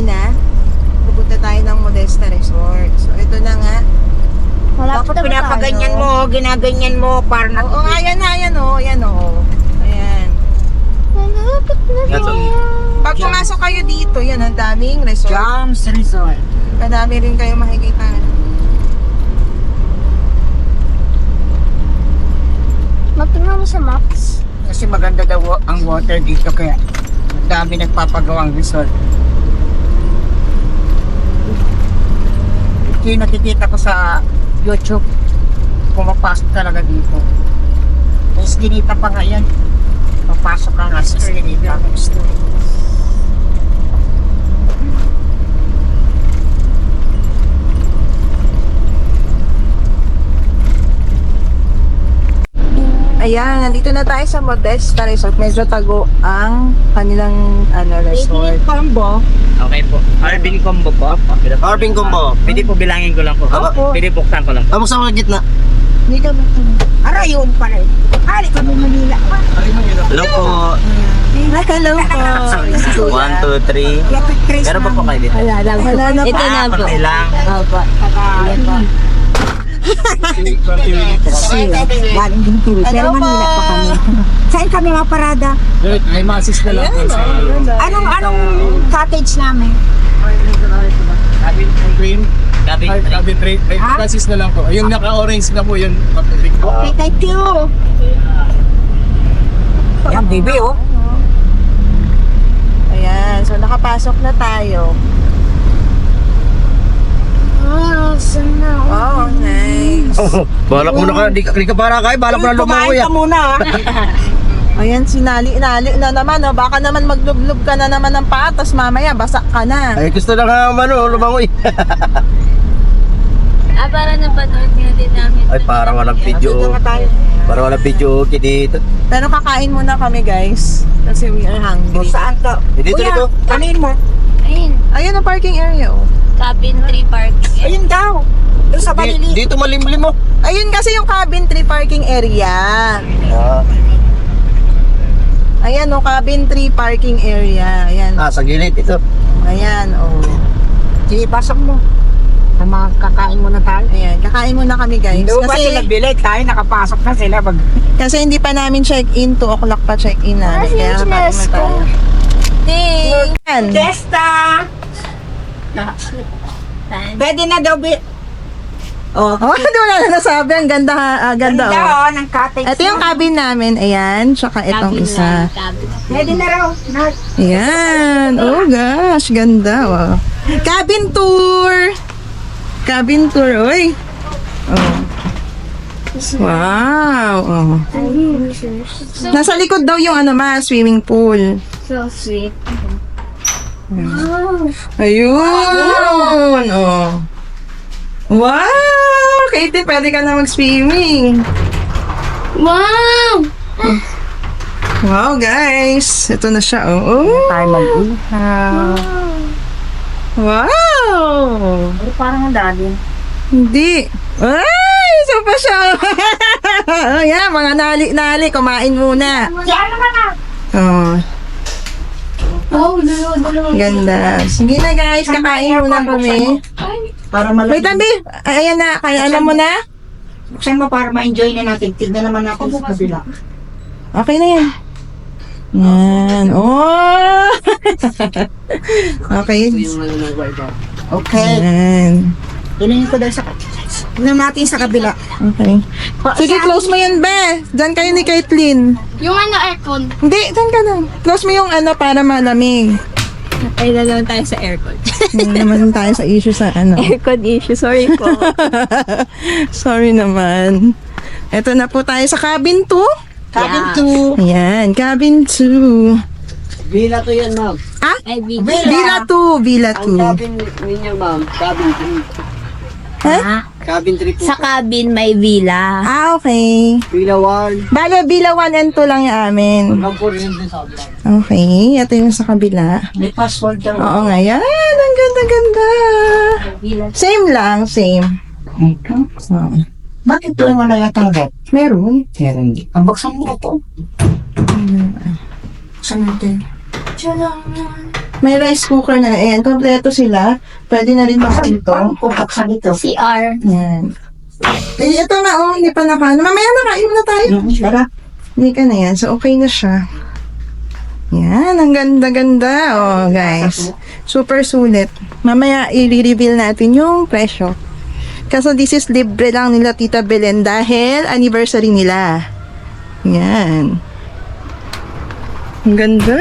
Arena. Pupunta tayo ng Modesta Resort. So, ito na nga. Dapat pinapaganyan mo, ginaganyan mo, para na... Oo, nga, yan na, yan o. Yan o. Ayan. That's okay. Pag pumasok kayo dito, yan, ang daming resort. Jams Resort. Madami rin kayo makikita. Magtingnan mo sa maps. Kasi maganda daw ang water dito kaya ang dami nagpapagawang resort. Yung nakikita ko sa YouTube. Pumapasok talaga dito. Tapos ginita pa nga yan. Papasok ka nga sa ginita. Ayan, nandito na tayo sa Modesta Resort. Medyo tago ang kanilang ano, resort. combo. Okay po. Arvin combo po. Arvin Combo. Pwede po bilangin ko lang po. Opo. Pwede buksan ko lang po. Tama sa mga gitna. Hindi ka ba Ara yun pala. Hali kami Manila. Hello po. Hello po. One, two, three. Lapit Meron pa po kayo dito? Wala lang. Wala na Ito pa. na po. Patay lang. Opo. Galing din tuloy. Pero Hello po. Manila pa kami. Saan kami maparada? May masis na lang Anong anong cottage namin? Queen. Gabi. Ay, Cabin Trade. Ay, masis na lang po. Yung naka-orange na po yun. Okay, thank you. Yan, baby, oh. Ayan, so nakapasok na tayo. Oh, sana. Wow, nice. Balak mo na ka. Di ka, di ka para kay. Balak mo na lumangoy Kumain ah. ka muna, ah. Ayan, sinali-nali na naman. Oh. Baka naman maglublob ka na naman ng patas. Mamaya, basa ka na. Ay, gusto na ka ano, lumangoy. Ah, para napanood nga din namin. Ay, parang walang video. Dito nga tayo. Parang walang video okay dito. Pero kakain muna kami, guys. Kasi we are hungry. saan ka? Eh, dito, Kuya, dito. kanin mo. Ayun, Ayun ang parking area, oh. Cabin 3 parking. Ayun daw. Doon sa Di, Balili. dito malimlim mo. Ayun kasi yung cabin 3 parking area. Ah, Ayan, oh, cabin 3 parking area. Ayan. ah, sa gilid ito. Ayan, oh. Sige, pasok mo. Sa mga kakain mo na tayo. Ayan, kakain muna kami, guys. Hindi ba sila Kasi, bilay? Tayo nakapasok na sila. Pag... kasi hindi pa namin check-in. 2 o'clock pa check-in namin. Kaya kakain muna tayo. Ding! Ayan. Testa! Pwede na daw bi... Oh, Oh, hindi mo na nasabi. Ang ganda, ah, ganda, Ganda oh. oh, ng cottage. Ito yung cabin namin. Ayan. Tsaka itong Cabin isa. Pwede na raw. Na, Ayan. Oh gosh, ganda. Wow. Cabin tour. Cabin tour. Uy. Oh. Wow. Oh. Nasa likod daw yung ano ma, swimming pool. So sweet. Ayun. Oh. Wow! Katie, pwede ka na mag-swimming. Wow! Wow, guys. Ito na siya, oh. oh. tayo mag-ihaw. Wow! Pero parang ang dali. Hindi. Ay! Isa pa siya. Ayan, mga nali-nali. Kumain muna. Yan naman ah. Oh, Oh, no, no, no. ganda. Sige na, guys. Kakain muna kami. Para Wait, malaki. tabi. Ay, ayan na. Kaya alam mo na? Buksan mo para ma-enjoy na natin. Tignan naman ako sa kabila. Okay na yan. Yan. Oh! okay. Okay. Yan. Tingnan ko dahil sa... Tingnan natin sa kabila. Okay. Sige, close mo yan, be. Diyan kayo ni Caitlyn. Yung ano, aircon. Hindi, diyan ka na. Close mo yung ano para malamig. Ay, na lang tayo sa aircon. Hindi naman tayo sa issue sa ano. aircon issue, sorry po. Sorry naman. Ito na po tayo sa cabin 2. Cabin Yeah. 2. Ayan, cabin 2. Villa to yan, ma'am. Ay, big. Villa 2, Villa 2. ninyo, ma'am. Cabin 3. Ha? Cabin 3 po. Sa cabin may villa. Ah, okay. Villa 1. Bale, Villa 1 and 2 lang yung amin. Hanggang po rin din sa vlog. Okay, ito yung sa kabila. May password daw. Oo nga, yan. Ang ganda-ganda. Villa. Same lang, same. Ito. Oo. Bakit doon wala yata ang red? Meron. Meron din. Ang buksan mo ito. Saan natin? May rice cooker na. Ayan, kompleto sila. Pwede na rin makapinto. Buksan ito. CR. Yan. Eh, ito na, oh. Hindi pa nakain. Mamaya na, kain na tayo. Tara. Hindi ka na yan. So, okay na siya. Yan, ang ganda-ganda. Oh, guys. Super sulit. Mamaya, i-reveal natin yung presyo. Kaso this is libre lang nila Tita Belen dahil anniversary nila. Yan. Ang ganda.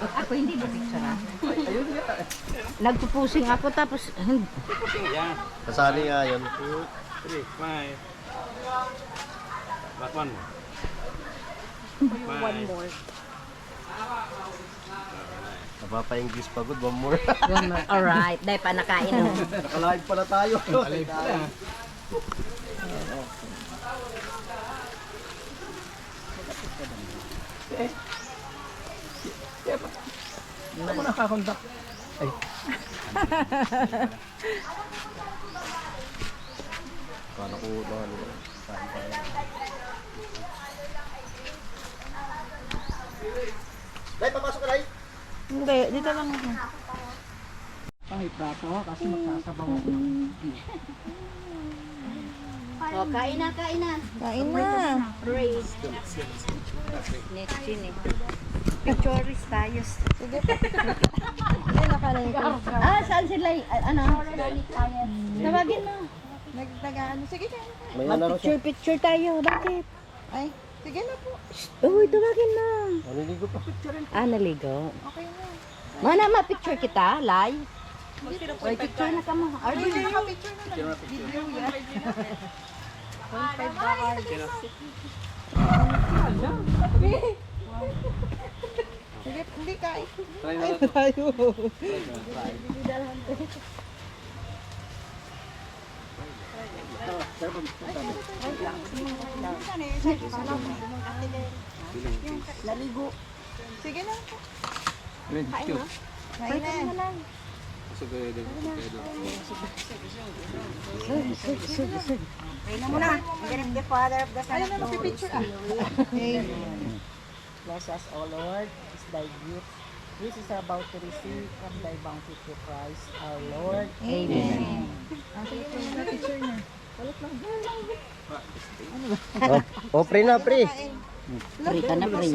Ako hindi ba picture ah? Nagpupusing ako tapos hindi. Kasali nga yun. Three, five. Back one more. One more. Napapa-English pagod. One more. Alright, dahil pa nakainom. Nakalive pala tayo. Alive na. Ako nakakontak. Kala ko ano. Saan pa yan. Dai, papasok ka, Dai. Hindi, dito lang ako. Kahit plato kasi magsasabaw ako. Oh, kain na, kain na. Kain na. Praise. Next yun eh. Pictures tayo. Ay, nakalain ko. Ah, saan sila? Ano? Tawagin mo. Nagtagaan. Sige, kain na. Ano siya. Picture, picture tayo. Bakit? Ay, sige na po. Uy, tawagin mo. Maliligo pa. Ah, naligo. Okay na. Mana, ma-picture kita, live. Uy, picture na ka mo. Ardy, Picture na lang. Video yan. Sige, hindi kain. Ay, tayo. naligo. Sige na. Red, cute. Kain na. Ayun na, magpipicture ah. Okay. Bless us, O Lord, is thy gift. This is about to receive from thy bounty to Christ, our Lord. Amen. Oh, pre na, pre. Pray ka na, pray.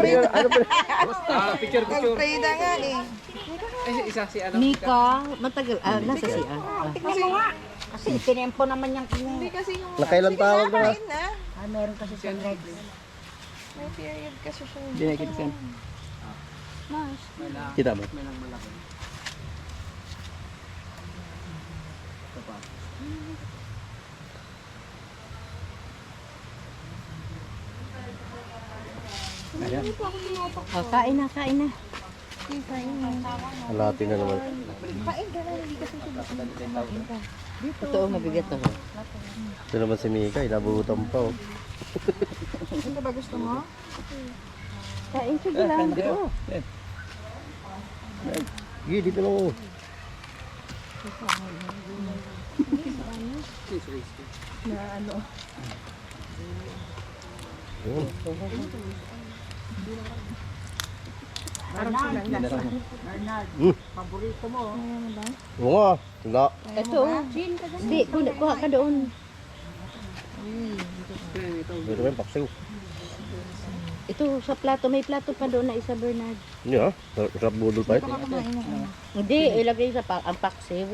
Ah, picture, picture. Nag-pray na nga eh. Ay, isa si ano. Mika, matagal. Ah, nasa siya. Ah. Kasi tinempo naman yung Hindi kasi yung... Nakailan tawag na. Ah, meron kasi siya legs. May period kasi siya. Hindi na kita Kita mo? Oh, kain na, kain na. Halati na naman. Totoo, mabigat ako. Ito naman si Mika, inabutan pa oh. Ano ba gusto mo? Kain ka lang. Oh. Sige, dito lang oh. Hmm. Paborito mo. Oo nga. Wala. Ito, oh. Hindi, kuha, kuha ka doon. Dito may paksiw. Ito, sa plato, may plato pa doon na isa, Bernard. Hindi ha? Sarap budol pa ito. Hindi, ilagay sa pa ang paksiw.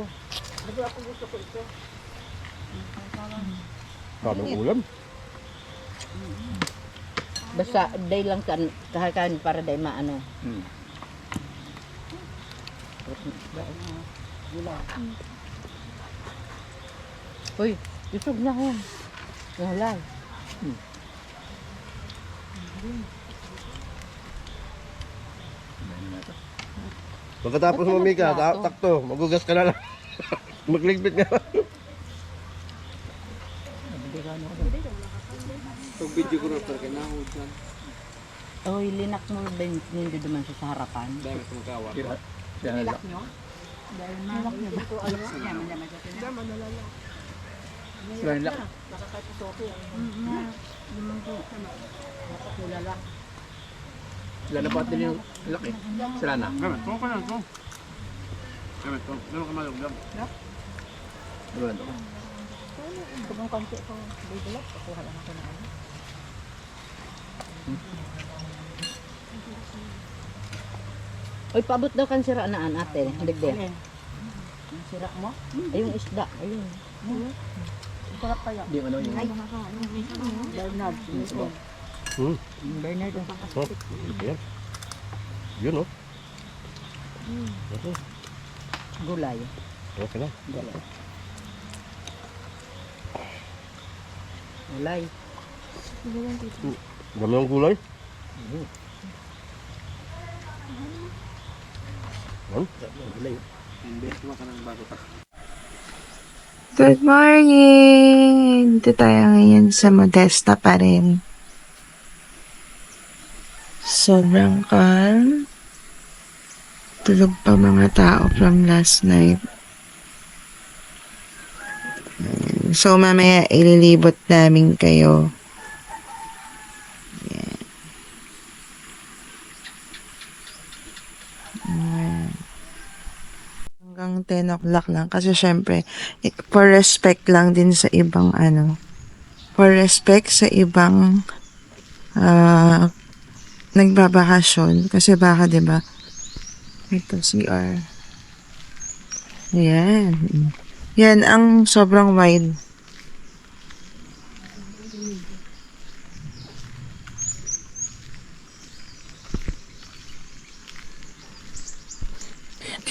Kaming ulam. Basta, day lang kan, kahakan para day maano. Hmm. Uy, isog na yan. Wala. Pagkatapos mo Mika, ta takto, magugas ka na lang. Magligpit nga. Pag video ko rin talaga na ako dyan. Uy, linak mo din hindi naman siya sa harapan. Dami kong kawa. Yan na lang. Sila nila. Sila na pa din yung laki. Sila na. Gamit, kung ka lang, kung. Gamit, kung. Gamit ka maluglam. Diba ito? Uy, paabot daw kan sira naan ate. Digde. Sira mo? Ay, yung isda. Ayun. Hindi yung ano yung... Bernard. Hmm. Bernard. Oh, yan. Yun oh. Okay. Gulay. Okay na. Gulay. Dami ng gulay. Ano? Gulay. Good morning! Dito tayo ngayon sa Modesta pa rin. Sobrang calm. Tulog pa mga tao from last night. So, mamaya ililibot namin kayo. Hanggang 10 o'clock lang. Kasi syempre, for respect lang din sa ibang ano. For respect sa ibang ah nagbabakasyon. Kasi baka, di ba? Ito, CR. Yan. Yan, ang sobrang wide.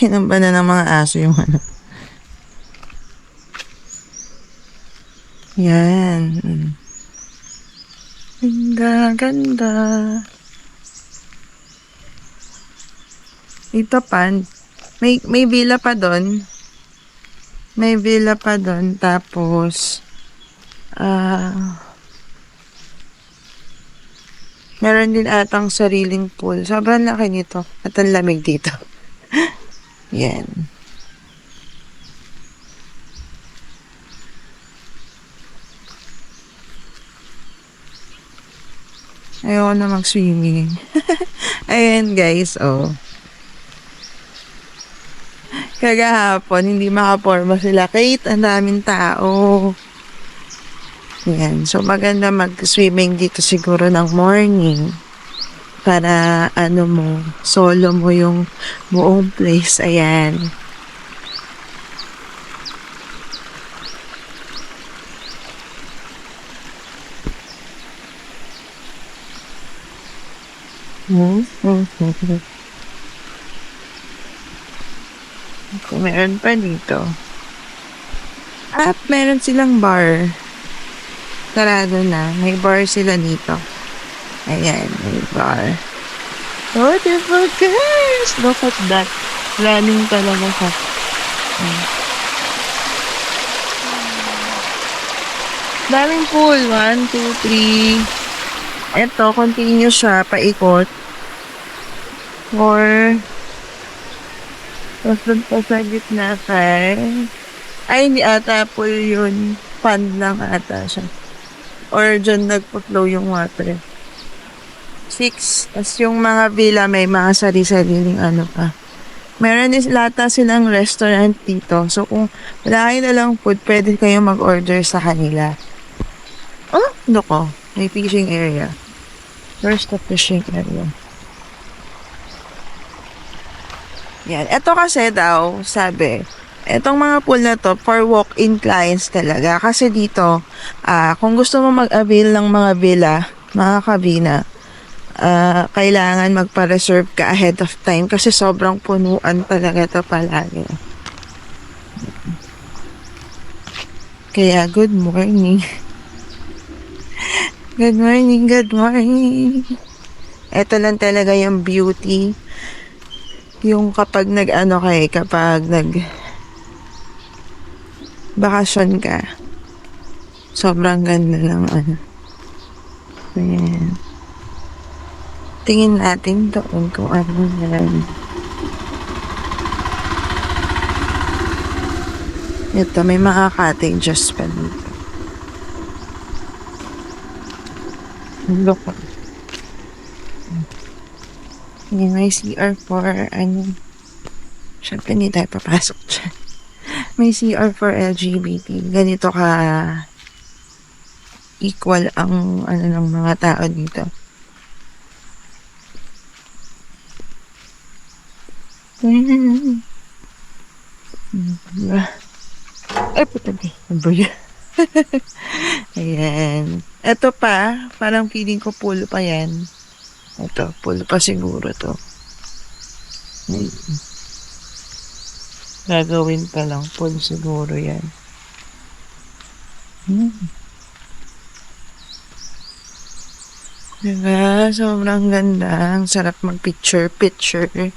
Kinamba na ng mga aso yung ano. Yan. Ganda, ganda. Ito pan. May, may villa pa doon. May villa pa doon. Tapos, ah, meron din atang sariling pool. Sobrang laki nito. At ang lamig dito. Yan. Ayoko na mag-swimming. Ayan guys, oh. Kagahapon, hindi makaporma sila. Kate, ang daming tao. Yan. So, maganda mag-swimming dito siguro ng morning. Para, ano mo, solo mo yung buong place. Ayan. Kung meron pa dito. At meron silang bar. Sarado na. May bar sila dito. Ayan, may bar. Oh, diba guys? Look at that. Running talaga siya. Ayan. Daming pool. One, two, three. Ito, continue siya, paikot. Four. Tapos pa sa gitna kay... Ay, hindi ata pool yun. Fun lang ata siya. Or dyan nagpo-flow yung water. Six. Tapos yung mga villa may mga sari-sariling ano pa. Meron is lata silang restaurant dito. So kung wala kayo na lang food, pwede kayo mag-order sa kanila. Oh, ano ko? May fishing area. Where's the fishing area? Yan. Ito kasi daw, sabi, etong mga pool na to, for walk-in clients talaga. Kasi dito, ah kung gusto mo mag-avail ng mga villa, mga kabina, ah kailangan magpa-reserve ka ahead of time kasi sobrang punuan talaga ito palagi. Kaya, good morning. Good morning, good morning. Ito lang talaga yung beauty. Yung kapag nag-ano kay, kapag nag bakasyon ka. Sobrang ganda ng ano. Ayan. Tingin natin doon kung ano yan. Ito, may mga cottages pa dito. Look. Yan, may CR for ano. Siyempre, hindi tayo papasok dyan. May CR for LGBT. Ganito ka equal ang ano ng mga tao dito. Ay, puta di. Ayan. Ito pa, parang feeling ko pool pa yan. Ito, pool pa siguro to. Gagawin pa lang. Pool siguro yan. Hmm. Diba? Sobrang ganda. Ang sarap mag-picture-picture.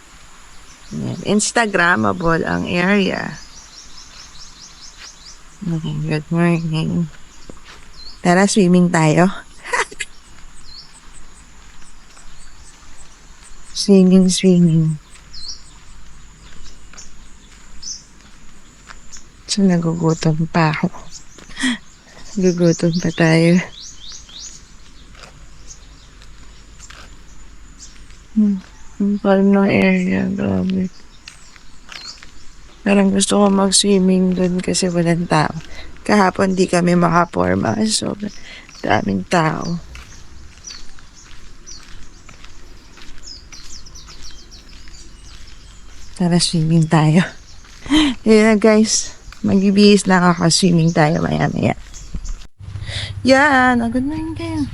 Yan. Instagrammable ang area. Okay, good morning. Tara, swimming tayo. swimming, swimming. So, nagugutom pa ako. Gugutom pa tayo. Hmm. Ang calm ng area. Grabe. Parang gusto ko mag-swimming doon kasi walang tao. Kahapon di kami makaporma. So, daming tao. Tara, swimming tayo. Yun na guys. Magbibihis lang ako. Swimming tayo maya maya. Yan. Ah, good morning kayo.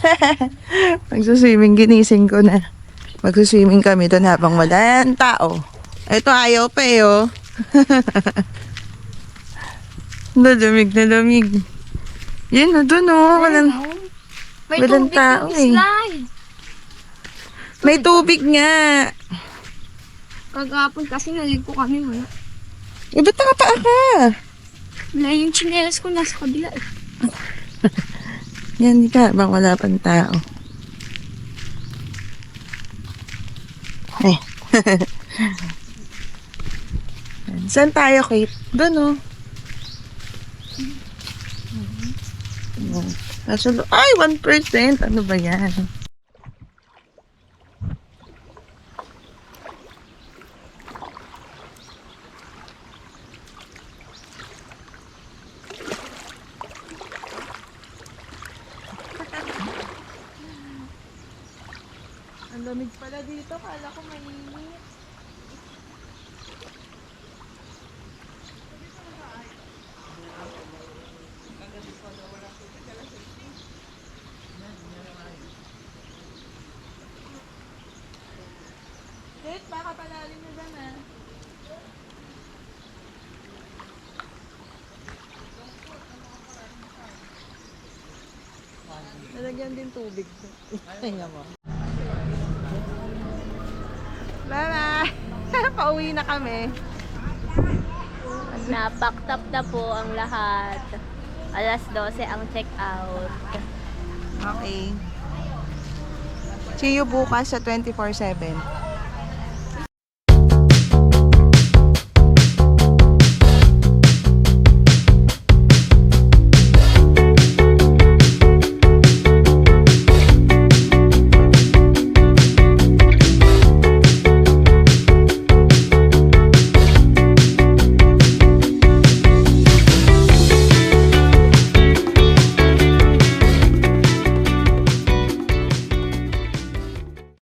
Magsuswimming. Ginising ko na. Magsuswimming kami doon habang wala ang tao. Ito ayaw pa eh oh. Nalamig na lamig. Yan na doon oh. Walang, May Walang tubig tao yung eh. slide. may tubig nga. Kagapon kasi naligo kami wala. Eh, ba't nakapaa ka? Wala yung chinelas ko nasa kabila. eh. Yan, ka. Bang wala pang tao. Saan tayo, Kate? Doon, oh. Lo- Ay, 1%. Ano ba yan? Ang lamig pala dito. Kala ko mainit. Kate, baka palalim na dyan ah. Lalagyan Meron din tubig. Tingnan mo. Pauwi na kami. Na-packed up na po ang lahat. Alas 12 ang check-out. Okay. See you bukas sa 24-7.